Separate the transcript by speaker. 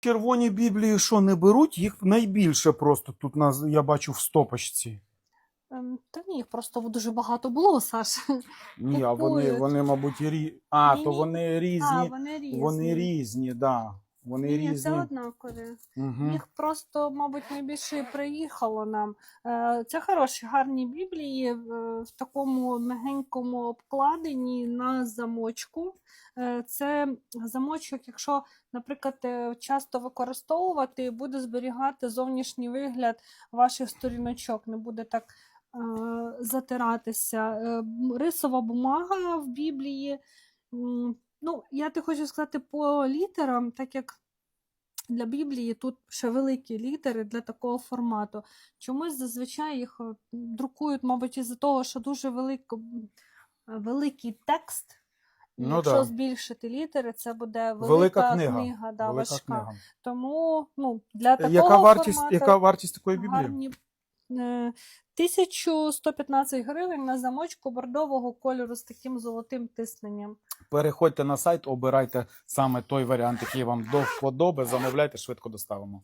Speaker 1: Червоні біблії що не беруть, їх найбільше просто тут нас, я бачу в стопочці.
Speaker 2: Ем, Та ні, їх просто дуже багато було, Саш.
Speaker 1: Ні, а вони, вони, мабуть, рі... А, то
Speaker 2: Ні-ні.
Speaker 1: вони різні.
Speaker 2: А, вони різні.
Speaker 1: Вони різні, да. Вони
Speaker 2: Ні,
Speaker 1: різні.
Speaker 2: це однакові.
Speaker 1: Угу.
Speaker 2: Їх просто, мабуть, найбільше приїхало нам. Е, Це хороші, гарні біблії е, в такому мягенькому обкладенні на замочку. Е, Це замочок, якщо, наприклад, часто використовувати, буде зберігати зовнішній вигляд ваших сторіночок, не буде так затиратися. Рисова бумага в Біблії. Ну, я ти хочу сказати по літерам, так як для Біблії тут ще великі літери для такого формату. Чомусь зазвичай їх е, друкують, мабуть, із-за того, що дуже велико, м, великий текст.
Speaker 1: Ну
Speaker 2: якщо
Speaker 1: да.
Speaker 2: збільшити літери, це буде велика,
Speaker 1: Велика книга.
Speaker 2: книга, да,
Speaker 1: Велика
Speaker 2: важка.
Speaker 1: книга.
Speaker 2: Тому ну, для такого
Speaker 1: Яка вартість,
Speaker 2: формату
Speaker 1: яка вартість такої біблії?
Speaker 2: гарні. Е, 1115 гривень на замочку бордового кольору з таким золотим тисненням.
Speaker 1: Переходьте на сайт, обирайте саме той варіант, який вам до вподоби, замовляйте, швидко доставимо.